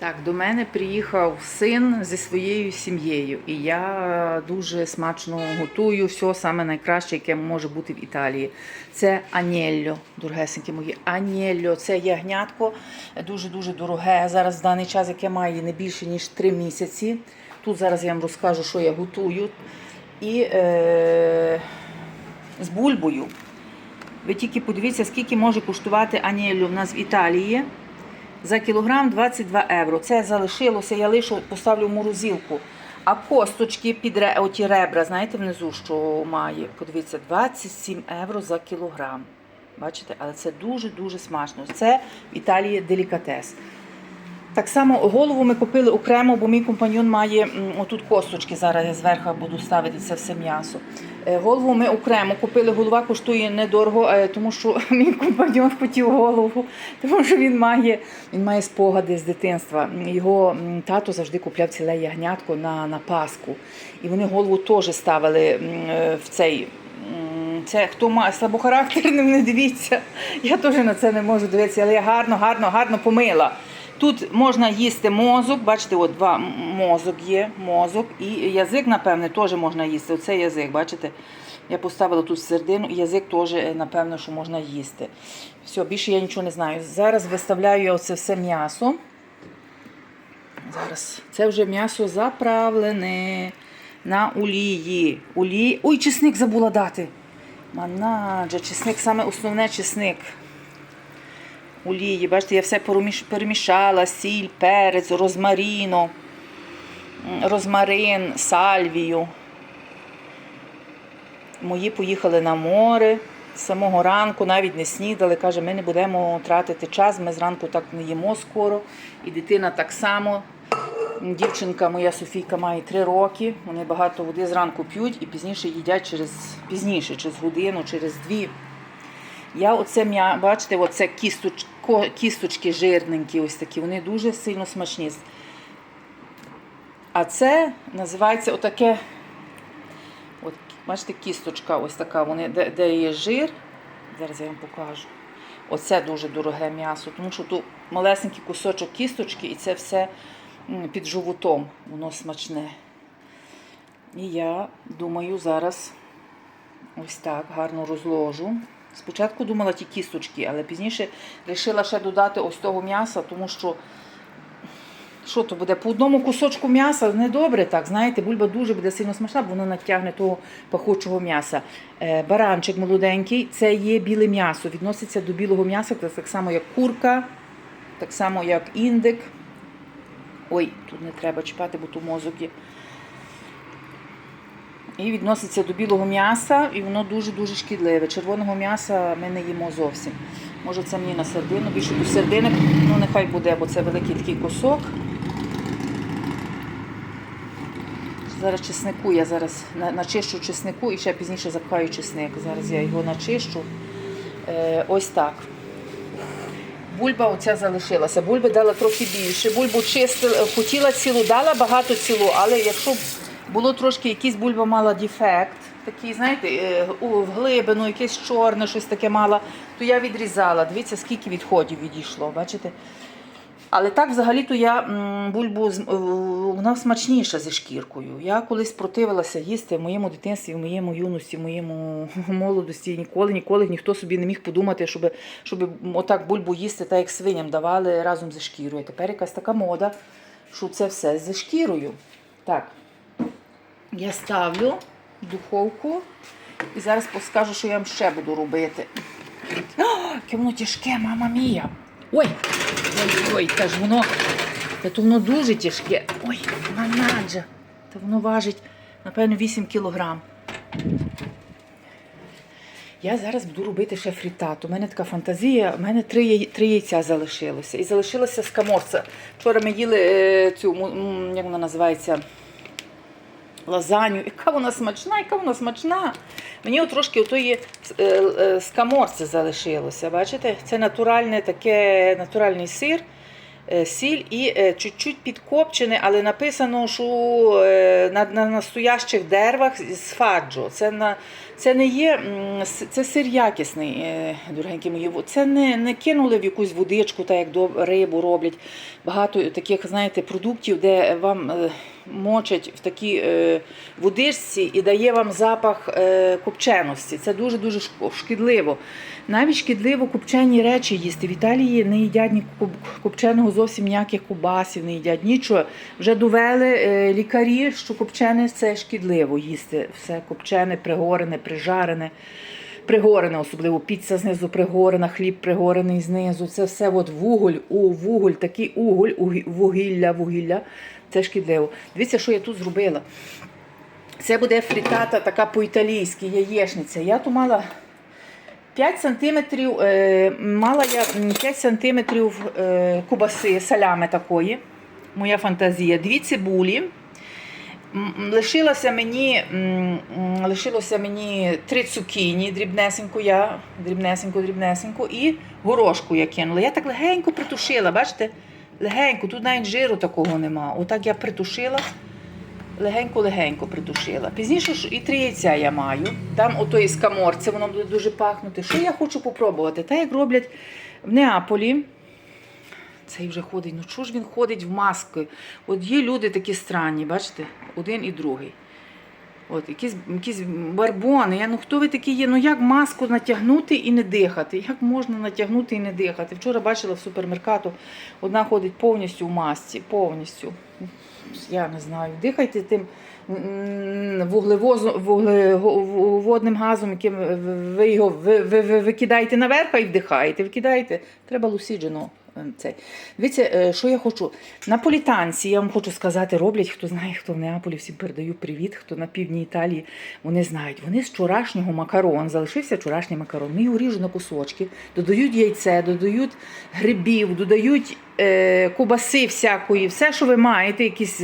Так, до мене приїхав син зі своєю сім'єю, і я дуже смачно готую все саме найкраще, яке може бути в Італії. Це анєльо, дорогесенькі мої. Анєльо, це ягнятко дуже дуже дороге. Зараз в даний час, яке має не більше ніж 3 місяці. Тут зараз я вам розкажу, що я готую. І е, з бульбою. Ви тільки подивіться, скільки може коштувати анєльо в нас в Італії. За кілограм 22 євро. Це залишилося, я лишу поставлю в морозилку. А косточки під ре- оті ребра, знаєте, внизу, що має. Подивіться, 27 євро за кілограм. Бачите, але це дуже-дуже смачно. Це в Італії делікатес. Так само голову ми купили окремо, бо мій компаньон має отут косточки. Зараз я зверху буду ставити це все м'ясо. Е, Голову ми окремо купили. Голова коштує недорого, е, тому що мій компаньон хотів голову, тому що він має, він має спогади з дитинства. Його тато завжди купляв ціле ягнятко на, на Пасху. І вони голову теж ставили е, в цей. Це хто має слабохарактерним, не дивіться. Я теж на це не можу дивитися, але я гарно, гарно, гарно помила. Тут можна їсти мозок, бачите, от два мозок є, мозок, і язик, напевне, теж можна їсти. Оце язик, бачите? Я поставила тут середину, і язик теж, е, напевно, що можна їсти. Все, більше я нічого не знаю. Зараз виставляю я оце все м'ясо. Зараз. Це вже м'ясо заправлене на олії. Олії. Ой, чесник забула дати. Манаджа, чесник, саме основне чесник олії. Бачите, я все перемішала, сіль, перець, розмаріно, розмарин, сальвію. Мої поїхали на море з самого ранку, навіть не снідали. Каже, ми не будемо тратити час, ми зранку так не їмо скоро. І дитина так само. Дівчинка моя Софійка має три роки. Вони багато води зранку п'ють і пізніше їдять через пізніше, через годину, через дві. Я оце м'я, бачите, оце кісточ, кісточки жирненькі, ось такі, вони дуже сильно смачні. А це називається отаке, от, бачите, кісточка ось така, вони, де, де є жир. Зараз я вам покажу. Оце дуже дороге м'ясо, тому що тут малесенький кусочок кісточки і це все під животом, воно смачне. І я думаю, зараз ось так гарно розложу. Спочатку думала ті кісточки, але пізніше вирішила ще додати ось того м'яса, тому що що то буде? По одному кусочку м'яса недобре так. Знаєте, бульба дуже буде сильно смачна, бо вона натягне того пахучого м'яса. Е, Баранчик молоденький це є біле м'ясо. Відноситься до білого м'яса, це так само, як курка, так само, як індик. Ой, тут не треба чіпати, бо тут мозок є. І відноситься до білого м'яса, і воно дуже-дуже шкідливе. Червоного м'яса ми не їмо зовсім. Може, це мені на сердину, більше до сердини, ну нехай буде, бо це великий такий кусок. Зараз чеснику, я зараз начищу чеснику і ще пізніше запхаю чесник. Зараз я його начищу. Е, ось так. Бульба оця залишилася. Бульби дала трохи більше. Бульбу чистила, хотіла цілу, дала багато цілу, але якщо було трошки, якийсь бульба мала дефект, такий, знаєте, е, в глибину, якесь чорне, щось таке мала, то я відрізала. Дивіться, скільки відходів відійшло, бачите? Але так, взагалі-то я бульбу з- е, вона смачніша зі шкіркою. Я колись противилася їсти в моєму дитинстві, в моєму юності, в моєму молодості. Ніколи, ніколи ніхто собі не міг подумати, щоб, щоб отак бульбу їсти, так як свиням давали разом зі шкірою. Тепер якась така мода, що це все зі шкірою. Так, я ставлю в духовку і зараз скажу, що я вам ще буду робити. О, тяжке, мама мія. Ой, ой, ой, та ж воно, та то воно дуже тяжке. Ой, манаджа. Та воно важить, напевно, 8 кілограм. Я зараз буду робити ще фрітату. У мене така фантазія, у мене три, три яйця залишилося. І залишилася скаморца. Вчора ми їли е, цю, як вона називається, лазанью. Яка вона смачна, яка вона смачна. Мені от трошки отої е, е, скаморці залишилося. Бачите? Це натуральне таке, натуральний сир. е, сіль і чуть-чуть підкопчене, але написано, що на, на настоящих деревах з фаджо. Це, на, це не є це сир якісний, дорогенькі мої. Це не, не кинули в якусь водичку, так як до рибу роблять. Багато таких, знаєте, продуктів, де вам мочать в такій е, водичці і дає вам запах е, копченості. Це дуже-дуже шкідливо. Навіть шкідливо копчені речі їсти. В Італії не їдять ні копченого зовсім ніяких кубасів, не їдять нічого. Вже довели е, лікарі, що копчене це шкідливо їсти. Все копчене, пригорене, прижарене. Пригорене, особливо піца знизу пригорена, хліб пригорений знизу. Це все от вуголь, у вуголь, такий уголь, вугілля, вугілля. Це шкідливо. Дивіться, що я тут зробила. Це буде фрітата така по-італійськи, яєчниця. Я тут мала 5 сантиметрів, е, мала я 5 сантиметрів е, кубаси, салями такої. Моя фантазія. Дві цибулі. Лишилося мені, лишилося мені три цукіні, дрібнесенько я, дрібнесенько, дрібнесенько, і горошку я кинула. Я так легенько притушила, бачите? Легенько, тут навіть жиру такого нема. Отак я притушила, легенько-легенько притушила. Пізніше ж і три яйця я маю. Там ото із каморці, воно буде дуже пахнути. Що я хочу попробувати? Так як роблять в Неаполі. Цей вже ходить. Ну чого ж він ходить в маски? От є люди такі странні, бачите? Один і другий. От, якісь, якісь барбони. Я, ну хто ви такі є? Ну як маску натягнути і не дихати? Як можна натягнути і не дихати? Вчора бачила в супермеркату, одна ходить повністю в масці, повністю. Я не знаю. Дихайте тим м, вуглевозом, вуглеводним газом, яким ви його ви, викидаєте наверх і вдихаєте. Викидаєте. Треба лусіджено. Е, Цей. Дивіться, е, що я хочу. Наполітанці, я вам хочу сказати, роблять, хто знає, хто в Неаполі, всім передаю привіт, хто на півдні Італії, вони знають. Вони з вчорашнього макарон, залишився вчорашній макарон. Вони його ріжуть на кусочки, додають яйце, додають грибів, додають е, кубаси всякої, все, що ви маєте, якісь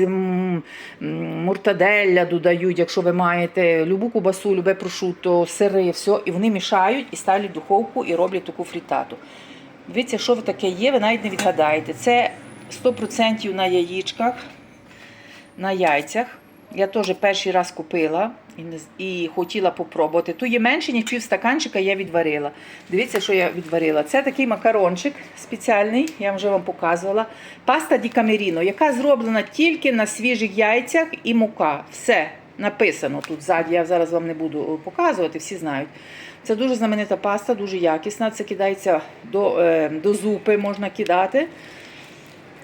муртаделля додають, якщо ви маєте любу кубасу, любе прошуто, сири, все, і вони мішають і ставлять в духовку і роблять таку фрітату. Дивіться, що таке є, ви навіть не відгадаєте. Це 100% на яєчках, на яйцях. Я теж перший раз купила і, не і хотіла попробувати. Тут є менше, ніж пів стаканчика я відварила. Дивіться, що я відварила. Це такий макарончик спеціальний, я вже вам показувала. Паста ді камеріно, яка зроблена тільки на свіжих яйцях і мука. Все написано тут ззаді. Я зараз вам не буду показувати, всі знають. Це дуже знаменита паста, дуже якісна. Це кидається до, е, до зупи, можна кидати.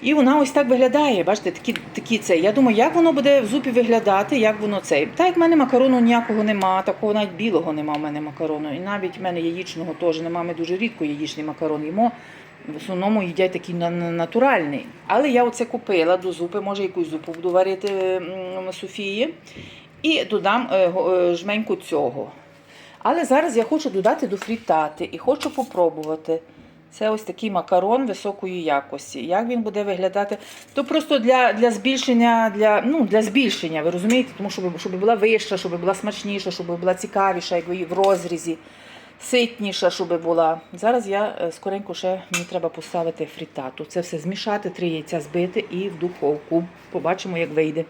І вона ось так виглядає. Бачите, такі, такі це. Я думаю, як воно буде в зупі виглядати, як воно цей. Так як в мене макарону ніякого нема, такого навіть білого нема в мене макарону. І навіть в мене яєчного теж нема. Ми дуже рідко яєчний макарон їмо. В основному їдять такий на- на- натуральний. Але я оце купила до зупи, може якусь зупу буду варити Софії. І додам е, е, жменьку цього. Але зараз я хочу додати до фрітати і хочу попробувати. Це ось такий макарон високої якості. Як він буде виглядати? То просто для, для збільшення, для, ну, для збільшення, ви розумієте? Тому щоб, щоб була вища, щоб була смачніша, щоб була цікавіша, як ви в розрізі, ситніша, щоб була. Зараз я е, скоренько ще мені треба поставити фрітату. Це все змішати, три яйця збити і в духовку. Побачимо, як вийде.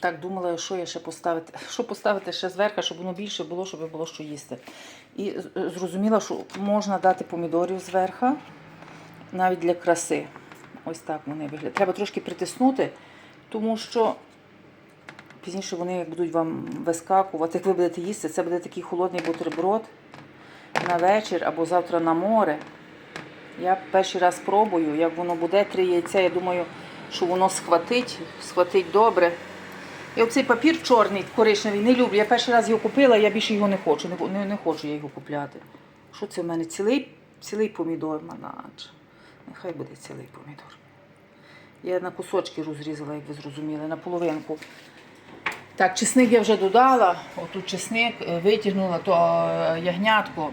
Так, думала, що я ще поставити, що поставити ще зверху, щоб воно більше було, щоб було що їсти. І зрозуміла, що можна дати помідорів зверху, навіть для краси. Ось так вони виглядають. Треба трошки притиснути, тому що пізніше вони як будуть вам вискакувати. Як ви будете їсти, це буде такий холодний бутерброд на вечір або завтра на море. Я перший раз пробую, як воно буде, три яйця. Я думаю, що воно схватить, схватить добре. І оцей папір чорний, коричневий, не люблю. Я перший раз його купила, я більше його не хочу. Не, не, не хочу я його купляти. Що це в мене? Цілий, цілий помідор, манач. Нехай буде цілий помідор. Я на кусочки розрізала, як ви зрозуміли, на половинку. Так, чесник я вже додала. Отут чесник е, витягнула то е, ягнятко.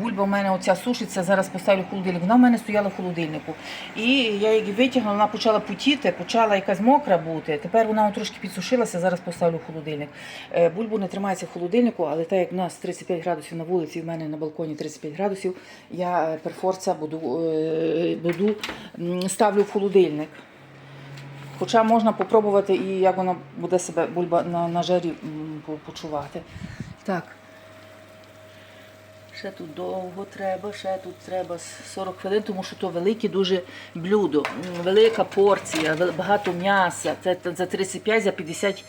Бульба в мене оця сушиться, зараз поставлю в холодильник. Вона в мене стояла в холодильнику. І я її витягнула, вона почала путіти, почала якась мокра бути. Тепер вона трошки підсушилася, зараз поставлю в холодильник. Е, Бульбу не тримається в холодильнику, але так як у нас 35 градусів на вулиці, в мене на балконі 35 градусів, я е, перфорця буду, е, буду ставлю в холодильник. Хоча можна попробувати і як вона буде себе бульба на, на жарі почувати. Так. Ще тут довго треба, ще тут треба 40 хвилин, тому що то велике дуже блюдо, велика порція, багато м'яса. Це за 35, за 50,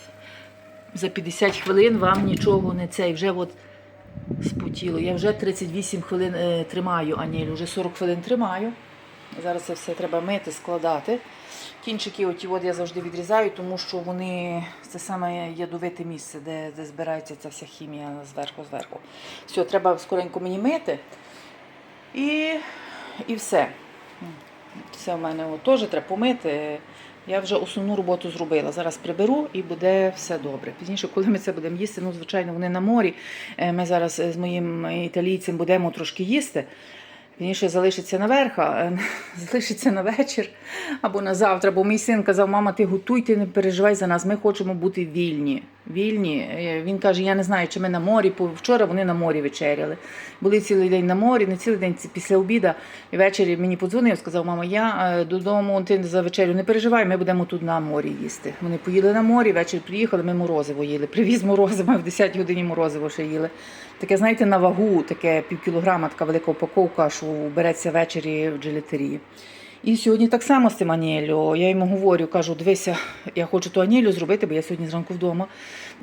за 50 хвилин вам нічого не цей. Вже от спотіло. Я вже 38 хвилин е, тримаю аніль, вже 40 хвилин тримаю. Зараз це все треба мити, складати. Кінчики оті от я завжди відрізаю, тому що вони це саме ядовите місце, де, де збирається ця вся хімія зверху зверху. Все, треба скоренько мені мити. І, і все. Це в мене от, теж треба помити. Я вже основну роботу зробила. Зараз приберу і буде все добре. Пізніше, коли ми це будемо їсти, ну, звичайно, вони на морі. Е, Ми зараз з моїм італійцем будемо трошки їсти. Пізніше залишиться наверх, а е, залишиться на вечір або на завтра. Бо мій син казав, мама, ти готуй, ти не переживай за нас. Ми хочемо бути вільні. Вільні. Е, Він каже: я не знаю, чи ми на морі. Вчора вони на морі вечеряли. Були цілий день на морі, не цілий день після обіда. І ввечері мені подзвонив, сказав, мама, я е, додому ти за вечерю не переживай, ми будемо тут на морі їсти. Вони поїли на морі, ввечері приїхали, ми морозиво їли. Привіз морозиво, в 10 годині морозиво ще їли. Таке, знаєте, на вагу, таке пів кілограма, така велика упаковка, що береться ввечері в джилетерії. І сьогодні так само з цим анілю. Я йому говорю, кажу, дивися, я хочу ту анілю зробити, бо я сьогодні зранку вдома,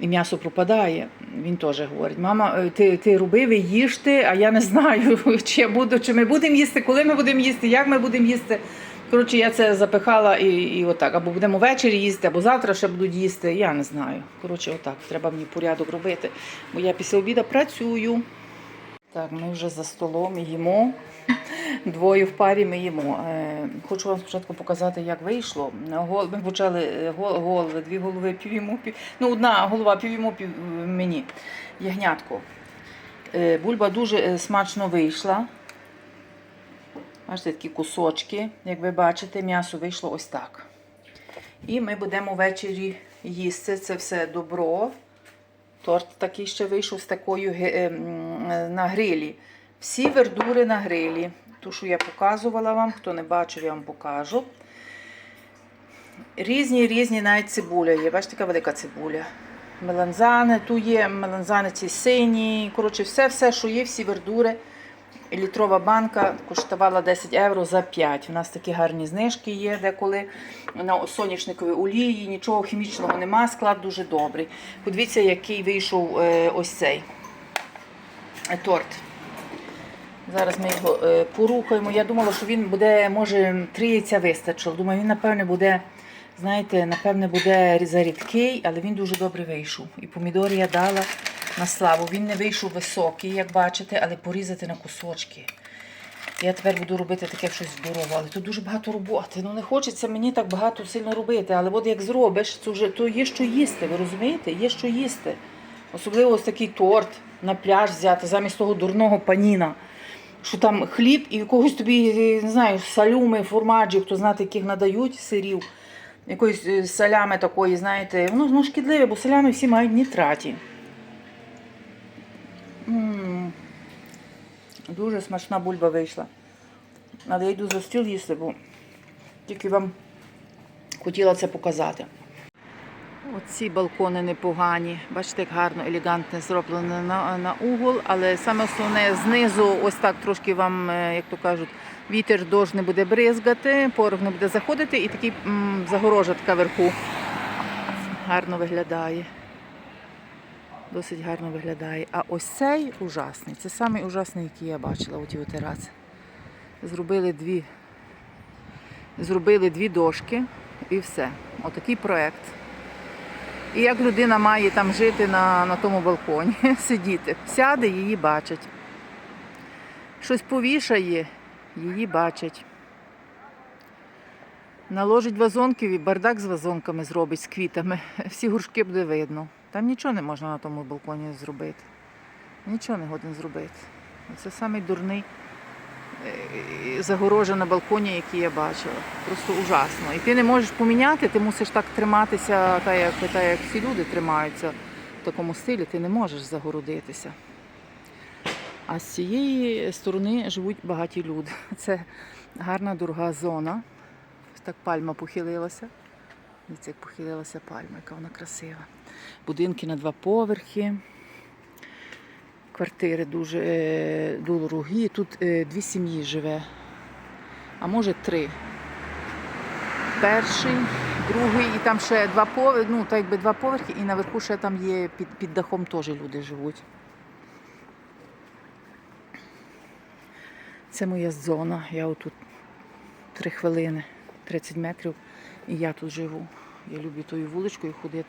і м'ясо пропадає. Він теж говорить: мама, е, ти, ти роби, ви їжте, а я не знаю, чи я буду, чи ми будемо їсти, коли ми будемо їсти, як ми будемо їсти. Коротше, я це запихала і, і отак. Або будемо ввечері їсти, або завтра ще будуть їсти. Я не знаю. Коротше, отак. Треба мені порядок робити. Бо я після обіду працюю. Так, ми вже за столом їмо. Двоє в парі ми їмо. Е, Хочу вам спочатку показати, як вийшло. Ми почали е, гол- голови, дві голови пів'їмо, пів... ну одна голова пів е, мені. Ягнятко. Е, Бульба дуже смачно вийшла. Бачите, такі кусочки, як ви бачите, м'ясо вийшло ось так. І ми будемо ввечері їсти це все добро. Торт такий ще вийшов з такою е, е, на грилі. Всі вердури на грилі. Ту, що я показувала вам, хто не бачив, я вам покажу. Різні, різні навіть цибуля є. Бачите, така велика цибуля. Меланзани, тут є меланзани ці сині. Коротше, все, все, що є, всі вердури. Літрова банка коштувала 10 євро за 5. У нас такі гарні знижки є, деколи на соняшниковій олії, нічого хімічного нема, склад дуже добрий. Подивіться, який вийшов е, ось цей е, торт. Зараз ми його е, порухаємо. Я думала, що він буде, може, три яйця вистачило. Думаю, він, напевне, буде, знаєте, напевне, буде зарідкий, але він дуже добре вийшов. І помідори я дала на славу. Він не вийшов високий, як бачите, але порізати на кусочки. Я тепер буду робити таке щось здорове, але тут дуже багато роботи. Ну не хочеться мені так багато сильно робити. Але от як зробиш, то вже то є що їсти. Ви розумієте? Є що їсти. Особливо ось такий торт на пляж взяти замість того дурного паніна. Що там хліб і якогось тобі, не знаю, салюми, формаджі, хто знати, яких надають сирів. Якоїсь е, салями такої, знаєте, воно, воно шкідливе, бо салями всі мають нітраті. Дуже смачна бульба вийшла. Але я йду за стіл їсти, бо тільки вам хотіла це показати. Оці балкони непогані. Бачите, як гарно, елегантно зроблено на, на угол, але саме основне знизу, ось так трошки вам, е, як то кажуть, вітер дощ не буде бризгати, порох не буде заходити і такий загорожа така вверху. Гарно виглядає. Досить гарно виглядає. А ось цей ужасний. Це самий ужасний, який я бачила у тій тераці. Зробили дві, зробили дві дошки і все. Отакий проект. І як людина має там жити на, на тому балконі, сидіти. Сяде, її бачать. Щось повішає, її бачать. Наложить вазонків і бардак з вазонками зробить з квітами. Всі горшки буде видно. Там нічого не можна на тому балконі зробити. Нічого не годен зробити. Це самий дурний е, загорожа на балконі, який я бачила. Просто ужасно. І ти не можеш поміняти, ти мусиш так триматися, так як, так як всі люди тримаються в такому стилі, ти не можеш загородитися. А з цієї сторони живуть багаті люди. Це гарна дорога зона. Так пальма похилилася. Дивіться, як похилилася пальма, яка вона красива. Будинки на два поверхи. Квартири дуже е, дорогі. Тут е, дві сім'ї живе, а може три. Перший, другий, і там ще два поверхи, ну, так якби два поверхи, і наверху ще там є під, під дахом теж люди живуть. Це моя зона. Я отут три хвилини, 30 метрів, і я тут живу. Я люблю тою вуличкою ходити,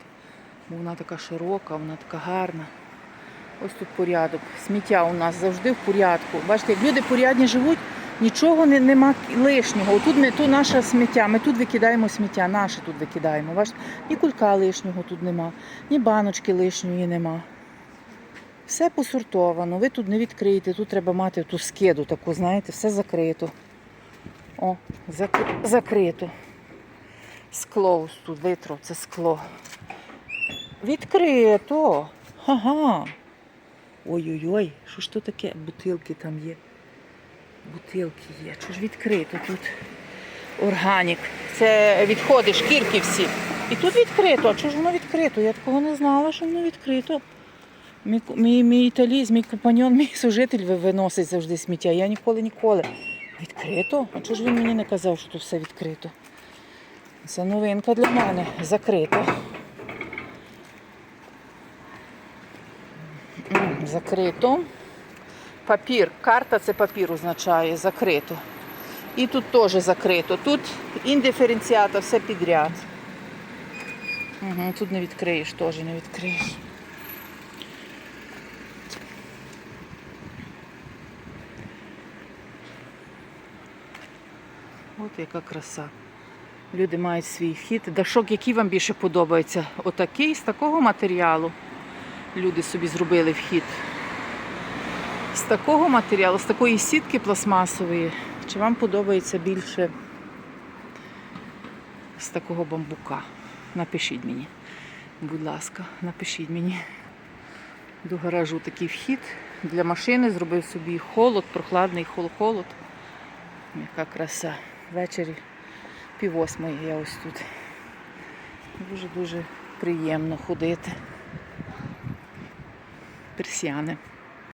бо вона така широка, вона така гарна. Ось тут порядок. Сміття у нас завжди в порядку. Бачите, як люди порядні живуть, нічого не, нема лишнього. Тут ми тут наше сміття. Ми тут викидаємо сміття, наше тут викидаємо. Бачите, ні кулька лишнього тут нема, ні баночки лишньої нема. Все посортовано. Ви тут не відкриєте, тут треба мати ту скиду таку, знаєте, все закрито. О, зак- закрито. Скло ось тут витро, це скло. Відкрито. Ага. Ой-ой-ой, що ж то таке? Бутилки там є. Бутилки є. Що ж відкрито тут? Органік. Це відходи, шкірки всі. І тут відкрито. А чого ж воно відкрито? Я такого не знала, що воно відкрито. Мій, мій, мій італієць, мій компаньон, мій сужитель виносить завжди сміття. Я ніколи ніколи. Відкрито? А чого ж він мені не казав, що тут все відкрито? Це новинка для мене. Закрито. М, Закрито. Папір. Карта це папір означає. Закрито. І тут теж закрито. Тут індиференціата, все підряд. Угу, тут не відкриєш, теж не відкриєш. От яка краса. Люди мають свій вхід. Дашок, який вам більше подобається? Отакий з такого матеріалу. Люди собі зробили вхід. З такого матеріалу, з такої сітки пластмасової. Чи вам подобається більше з такого бамбука? Напишіть мені, будь ласка, напишіть мені. До гаражу такий вхід для машини, зробив собі холод, прохладний холод. Яка краса. Ввечері пів восьмої я ось тут. Дуже-дуже приємно ходити. Персіани.